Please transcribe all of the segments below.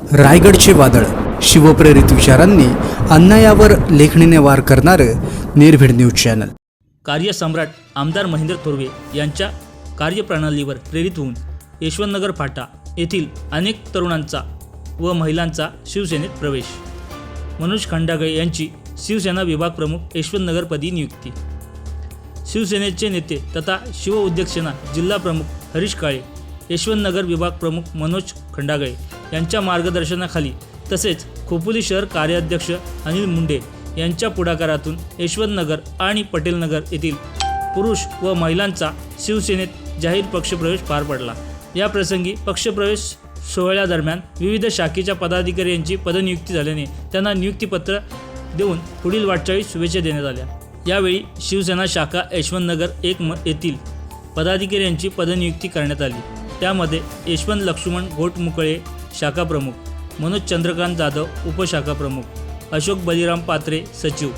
रायगडचे वादळ. शिवप्रेरित विचारांनी अन्यायावर लेखणीने वार करणारं निर्भीड न्यूज चॅनल. कार्यसम्राट आमदार महेंद्र थोरवे यांच्या कार्यप्रणालीवर प्रेरित होऊन यशवंतनगर फाटा येथील अनेक तरुणांचा व महिलांचा शिवसेनेत प्रवेश. मनोज खंडागळे यांची शिवसेना विभाग प्रमुख यशवंतनगरपदी नियुक्ती. शिवसेनेचे नेते तथा शिव उद्योगसेना जिल्हा प्रमुख हरीश काळे यशवंतनगर विभाग प्रमुख मनोज खंडागळे यांच्या मार्गदर्शनाखाली तसेच खोपोली शहर कार्याध्यक्ष अनिल मुंडे यांच्या पुढाकारातून यशवंतनगर आणि पटेलनगर येथील पुरुष व महिलांचा शिवसेनेत जाहीर पक्षप्रवेश पार पडला. या प्रसंगी पक्षप्रवेश सोहळ्यादरम्यान विविध शाखेच्या पदाधिकारी यांची पदनियुक्ती झाल्याने त्यांना नियुक्तीपत्र देऊन पुढील वाटचाळीस शुभेच्छा देण्यात आल्या. यावेळी शिवसेना शाखा यशवंतनगर एक म येथील पदाधिकारी यांची पदनियुक्ती करण्यात आली. त्यामध्ये यशवंत लक्ष्मण घोटमुकळे शाखा प्रमुख. मनोज चंद्रकांत जाधव उपशाखा प्रमुख. अशोक बलिराम पात्रे सचिव.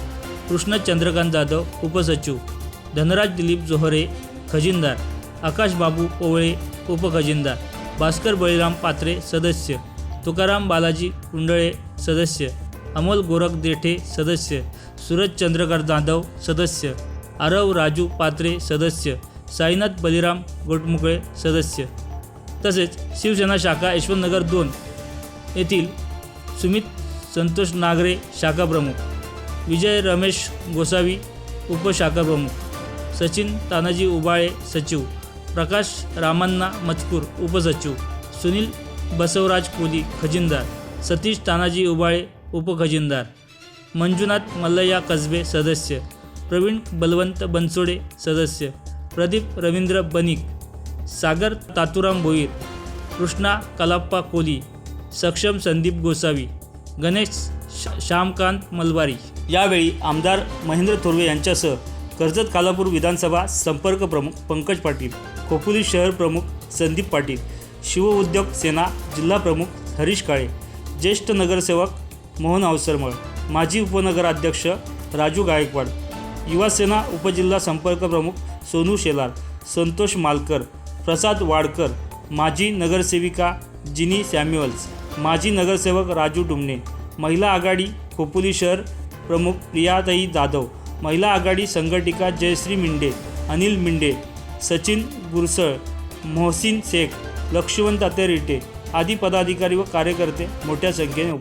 कृष्ण चंद्रकांत जाधव उपसचिव. धनराज दिलीप जोहरे खजिनदार. आकाश बाबू पोवळे उपखजिनदार. भास्कर बळीराम पात्रे सदस्य. तुकाराम बालाजी कुंडळे सदस्य. अमोल गोरख देठे सदस्य. सूरज चंद्रकर जाधव सदस्य. आरव राजू पात्रे सदस्य. साईनाथ बलिराम गोटमुकळे सदस्य. तसेच शिवसेना शाखा यशवंतनगर दोन येथील सुमित संतोष नागरे शाखा प्रमुख विजय रमेश गोसावी उपशाखा प्रमुख सचिन तानाजी उबाळे सचिव प्रकाश रामांना मचकूर उपसचिव सुनील बसवराज कोली खजिनदार सतीश तानाजी उबाळे उपखजिनदार मंजुनाथ मल्लया कसबे सदस्य प्रवीण बलवंत बनसोडे सदस्य प्रदीप रवींद्र बनिक सागर तातुराम भोईर कृष्णा कलाप्पा कोली सक्षम संदीप गोसावी गणेश श्यामकांत मलबारी यावेळी आमदार महेंद्र थोरवे यांच्यासह कर्जत कालापूर विधानसभा संपर्क प्रमुख पंकज पाटील खोपोली शहर प्रमुख संदीप पाटील शिव उद्योग सेना जिल्हा प्रमुख हरीश काळे ज्येष्ठ नगरसेवक मोहन अवसरमळ माजी उपनगराध्यक्ष राजू गायकवाड युवासेना उपजिल्हा संपर्क प्रमुख सोनू शेलार संतोष मालकर प्रसाद वाडकर माजी नगरसेविका जिनी सॅम्युअल्स माजी नगरसेवक राजू डुमणे महिला आघाडी खोपोली शहर प्रमुख प्रियाताई जाधव महिला आघाडी संघटिका जयश्री मिंडे अनिल मिंडे सचिन गुरसळ मोहसिन शेख लक्ष्मण ताते रिटे आदी पदाधिकारी व कार्यकर्ते मोठ्या संख्येने